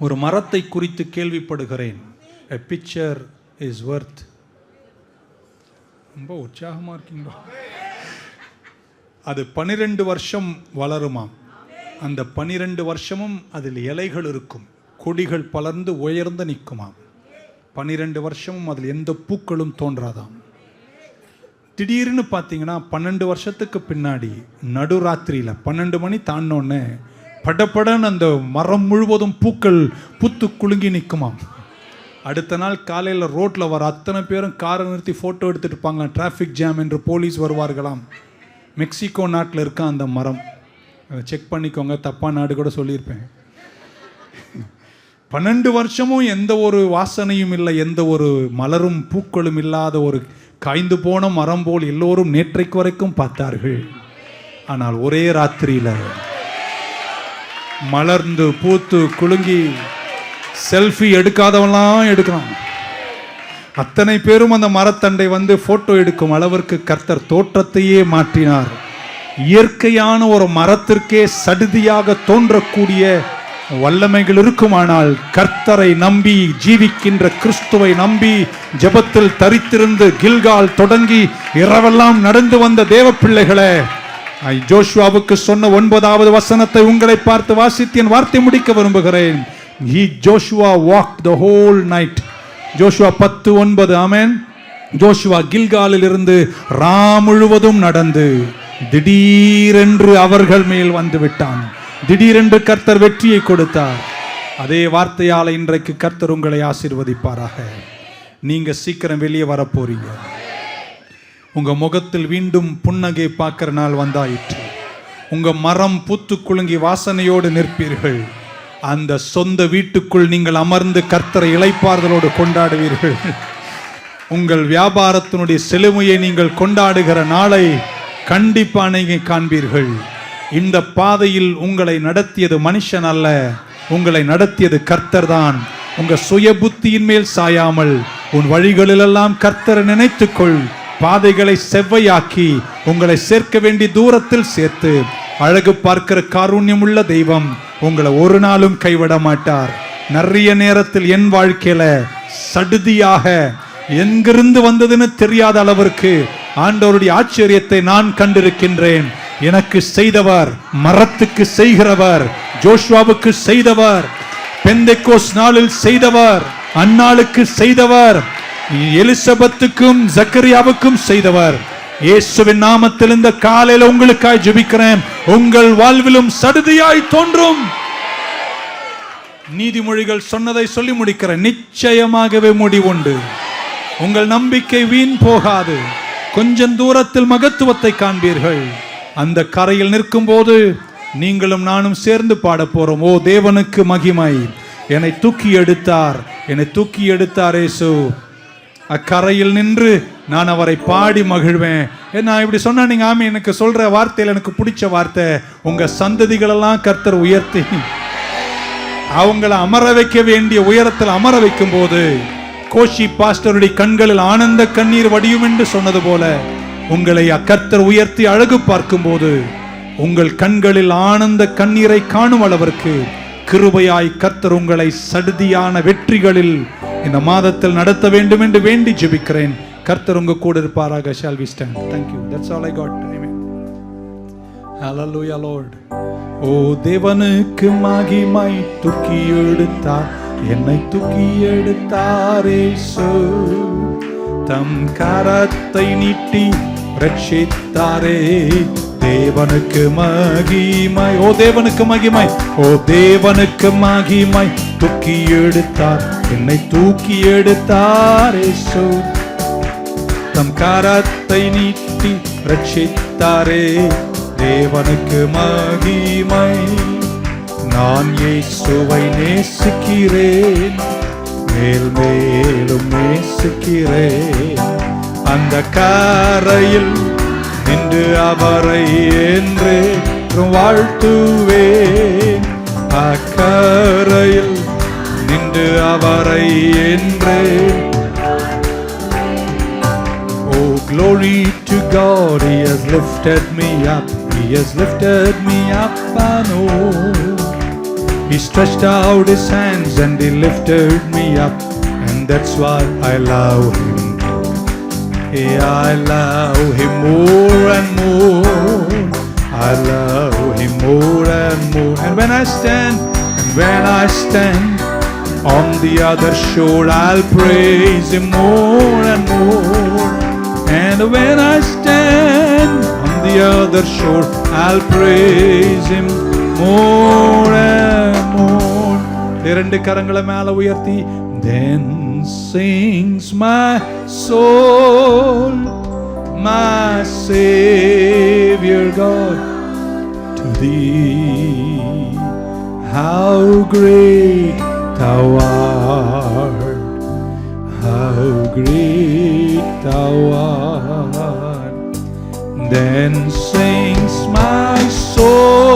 ஒரு மரத்தை குறித்து கேள்விப்படுகிறேன். எ பிக்சர் இஸ் ஒர்த் ரொம்ப உற்சாகமாக இருக்கீங்களா? அது பனிரெண்டு வருஷம் வளருமாம். அந்த பனிரெண்டு வருஷமும் அதில் இலைகள் இருக்கும். கொடிகள் பலர்ந்து உயர்ந்து நிற்குமாம். பன்னிரெண்டு வருஷமும் அதில் எந்த பூக்களும் தோன்றாதாம். திடீர்னு பார்த்தீங்கன்னா பன்னெண்டு வருஷத்துக்கு பின்னாடி நடுராத்திரியில் பன்னெண்டு மணி தாண்டோன்னு படபடன்னு அந்த மரம் முழுவதும் பூக்கள் புத்து குலுங்கி நிற்குமாம் அடுத்த நாள் காலையில் ரோட்டில் வர அத்தனை பேரும் காரை நிறுத்தி ஃபோட்டோ எடுத்துகிட்டு இருப்பாங்களாம் டிராஃபிக் ஜாம் என்று போலீஸ் வருவார்களாம். மெக்சிகோ நாட்டில் இருக்க அந்த மரம். அதை செக் பண்ணிக்கோங்க தப்பாக நாடு கூட சொல்லியிருப்பேன். பன்னெண்டு வருஷமும் எந்த ஒரு வாசனையும் இல்லை எந்த ஒரு மலரும் பூக்களும் இல்லாத ஒரு காய்ந்து போன மரம் போல் எல்லோரும் நேற்றைக்கு வரைக்கும் பார்த்தார்கள். ஆனால் ஒரே ராத்திரியில் மலர்ந்து பூத்து குலுங்கி செல்ஃபி எடுக்காதவெல்லாம் எடுக்கிறான் அத்தனை பேரும் அந்த மரத்தண்டை வந்து போட்டோ எடுக்கும் அளவிற்கு கர்த்தர் தோற்றத்தையே மாற்றினார். இயற்கையான ஒரு மரத்திற்கே சடுதியாக தோன்றக்கூடிய வல்லமைகள் இருக்குமானால் கர்த்தரை நம்பி ஜீவிக்கின்ற கிறிஸ்துவை நம்பி ஜெபத்தில் தரித்திருந்து கில்கால் தொடங்கி இரவெல்லாம் நடந்து வந்த தேவ பிள்ளைகளை ஜோஷுவாவுக்கு சொன்ன ஒன்பதாவது வசனத்தை உங்களை பார்த்து வாசித்து என் வார்த்தை முடிக்க விரும்புகிறேன். He Joshua walk the whole night Joshua பத்து ஒன்பது அமேன் ஜோஷுவா கில்காலில் இருந்து ரா முழுவதும் நடந்து திடீரென்று அவர்கள் மேல் வந்து விட்டான் திடீரென்று கர்த்தர் வெற்றியை கொடுத்தார். அதே வார்த்தையால் இன்றைக்கு கர்த்தர் உங்களை ஆசிர்வதிப்பாராக. நீங்க சீக்கிரம் வெளியே வரப்போறீங்க உங்கள் முகத்தில் மீண்டும் புன்னகை பார்க்குற நாள் வந்தாயிற்று. உங்கள் மரம் பூத்து குலுங்கி வாசனையோடு நிற்பீர்கள். அந்த சொந்த வீட்டுக்குள் நீங்கள் அமர்ந்து கர்த்தரை இளைப்பாறுதலோடு கொண்டாடுவீர்கள். உங்கள் வியாபாரத்தினுடைய செழுமையை நீங்கள் கொண்டாடுகிற நாளை கண்டிப்பாக நீங்கள் காண்பீர்கள். இந்த பாதையில் உங்களை நடத்தியது மனுஷன் அல்ல உங்களை நடத்தியது கர்த்தர் தான். உங்கள் சுய புத்தியின் மேல் சாயாமல் உன் வழிகளிலெல்லாம் கர்த்தரை நினைத்துக்கொள். பாதைகளை செவ்வையாக்கி உங்களை சேர்க்க வேண்டி தூரத்தில் சேர்த்து அழகு பார்க்கிற காருண்யமுள்ள தெய்வம் உங்களை ஒரு நாளும் கைவிட மாட்டார். நிறைய நேரத்தில் என் வாழ்க்கையில சடுதியாக எங்கிருந்து வந்ததுன்னு தெரியாத அளவிற்கு ஆண்டவருடைய ஆச்சரியத்தை நான் கண்டிருக்கின்றேன். எனக்கு செய்தவர் மரத்துக்கு செய்கிறவர் ஜோஷ்வாவுக்கு செய்தவர் பெந்தைக்கோஸ் நாளில் செய்தவர் அந்நாளுக்கு செய்தவர் எலிசபெத்துக்கும் ஜக்கரியாவுக்கும் செய்தவர். இயேசுவின் நாமத்தில் இந்த காலையில உங்களுக்காய் ஜெபிக்கிறேன். உங்கள் வாழ்விலும் சடுதியாய் தோன்றும். நீதிமொழிகள் சொன்னதை சொல்லி முடிக்கிறேன். நிச்சயமாகவே முடிவுண்டு உங்கள் நம்பிக்கை வீண் போகாது. கொஞ்சம் தூரத்தில் மகத்துவத்தை காண்பீர்கள். அந்த கரையில் நிற்கும் போது நீங்களும் நானும் சேர்ந்து பாட போறோம். ஓ தேவனுக்கு மகிமை. என்னை தூக்கி எடுத்தார். என்னை தூக்கி எடுத்தார் ஏசு அக்கரையில் நின்று நான் அவரை பாடி மகிழ்வேன். நான் இப்படி சொன்னா நீங்க ஆமி எனக்கு சொல்ற வார்த்தையில் எனக்கு பிடிச்ச வார்த்தை உங்க சந்ததிகளெல்லாம் கர்த்தர் உயர்த்தி அவங்கள அமர வைக்க வேண்டிய உயரத்தில் அமர வைக்கும் போது கோஷி பாஸ்டருடைய கண்களில் ஆனந்த கண்ணீர் வடியும் என்று சொன்னது போல உங்களை அக்கர்த்தர் உயர்த்தி அழகு பார்க்கும்போது உங்கள் கண்களில் ஆனந்த கண்ணீரை காணும் அளவிற்கு கிருபையாய் கர்த்தர் உங்களை சடுதியான வெற்றிகளில் இந்த மாதத்தில் நடத்த வேண்டும் என்று வேண்டி ஜெபிக்கிறேன். கர்த்தர் உங்க கூட இருப்பாராக. Shall we stand thank you that's all I God hallelujah Lord. ஓ தேவனுக்கு மகிமை தூக்கி எடுத்தார். என்னை தூக்கி எடுத்தாரே தம் கரத்தை நீட்டி ரட்சித்தாரே தேவனுக்கு மகிமை. ஓ தேவனுக்கு மகிமை. ஓ தேவனுக்கு மகிமை. தூக்கி எடுத்தார். என்னை தூக்கி எடுத்தாரே தம் காரத்தை நீட்டி ரட்சித்தாரே தேவனுக்கு மகிமை. நான் இயேசுவை நேசிக்கிறேன். மேல் மேலும் நேசிக்கிறேன். அந்த கரையில் நின்று அவரை என்று வாழ்த்துவேன் அக்கரையில் நின்று அவரை என்றே Oh, glory to God, He has lifted me up. He has lifted me up, I know. He stretched out his hands and he lifted me up, and that's why I love him. Yeah, I love him more and more. I love him more and more. And when I stand, and when I stand on the other shore, I'll praise him more and more. And when I stand on the other shore, I'll praise him more and more. இரண்டு கரங்களை மேல உயர்த்தி then sings my soul my savior god to thee how great thou art how great thou art then sings my soul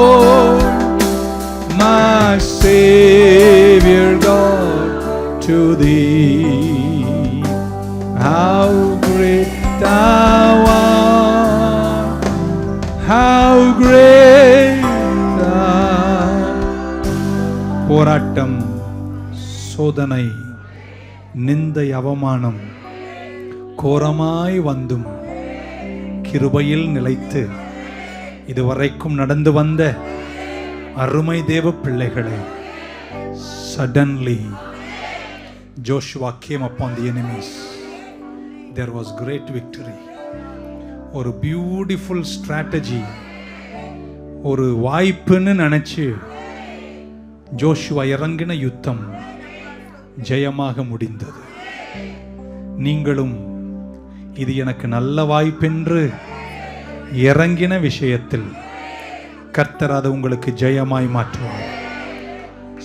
my Savior God to thee. போராட்டம் சோதனை நிந்தை அவமானம் கோரமாய் வந்தும் கிருபையில் நிலைத்து இதுவரைக்கும் நடந்து வந்த அருமை தேவ பிள்ளைகளே suddenly Joshua came upon the enemies there was great victory ஒரு பியூட்டிஃபுல் ஸ்ட்ராட்டஜி ஒரு வாய்ப்புன்னு நினச்சி ஜோஷுவா இறங்கின யுத்தம் ஜெயமாக முடிந்தது. நீங்களும் இது எனக்கு நல்ல வாய்ப்பென்று இறங்கின விஷயத்தில் கர்த்தர் அதை உங்களுக்கு ஜெயமாய் மாற்றுவார்.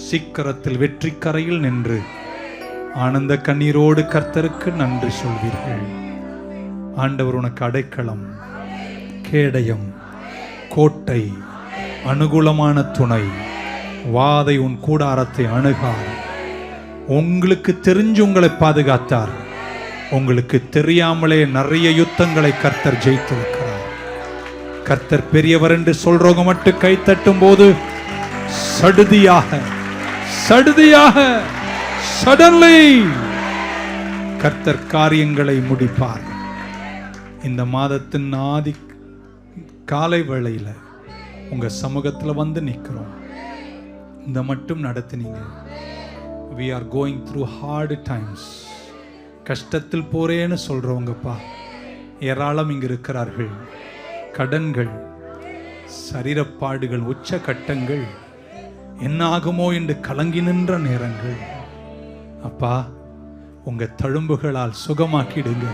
சீக்கிரத்தில் வெற்றி கரையில் நின்று ஆனந்த கண்ணீரோடு கர்த்தருக்கு நன்றி சொல்வீர்கள். ஆண்டவர் உனக்கு அடைக்கலம் கேடயம் கோட்டை அனுகூலமான துணை. வாதை உன் கூடாரத்தை அணுகார். உங்களுக்கு தெரிஞ்சு உங்களை பாதுகாத்தார். உங்களுக்கு தெரியாமலே நிறைய யுத்தங்களை கர்த்தர் ஜெயித்திருக்கிறார். கர்த்தர் பெரியவர் என்று சொல்றவங்க மட்டும் கை தட்டும் போது சடுதியாக சடுதியாக சடன்லி கர்த்தர் காரியங்களை முடிப்பார். இந்த மாதத்தின் ஆதி காலை வேளையில உங்க சமூகத்துல வந்து நிற்கிறோம் இந்த மட்டும் நடத்தினீங்க. We are going through hard times கஷ்டத்தில் போறேன்னு சொல்றவங்கப்பா. ஏராளம் இங்கு இருக்கிறார்கள். கடன்கள் சரீரப்பாடுகள் உச்ச கட்டங்கள் என்ன ஆகுமோ என்று கலங்கி நின்ற நேரங்கள். அப்பா உங்க தழும்புகளால் சுகமாக்கிடுங்க.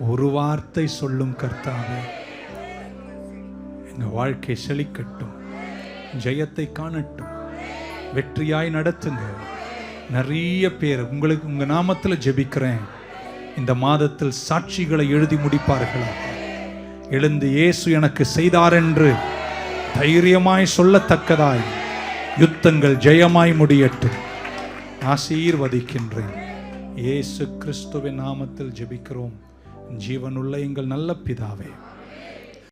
ஒரு வார்த்தை சொல்லும் கர்த்தாவே. எங்கள் வாழ்க்கை செழிக்கட்டும். ஜெயத்தை காணட்டும். வெற்றியாய் நடத்துங்க. நிறைய பேர் உங்களுக்கு உங்க நாமத்தில் ஜெபிக்கிறேன். இந்த மாதத்தில் சாட்சிகளை எழுதி முடிப்பார்களா? எழுந்து இயேசு எனக்கு செய்தார் என்று தைரியமாய் சொல்லத்தக்கதாய் யுத்தங்கள் ஜெயமாய் முடியட்டும். ஆசீர்வதிக்கின்றேன். இயேசு கிறிஸ்துவின் நாமத்தில் ஜெபிக்கிறோம். ஜீவனுள்ள எங்கள் நல்ல பிதாவே.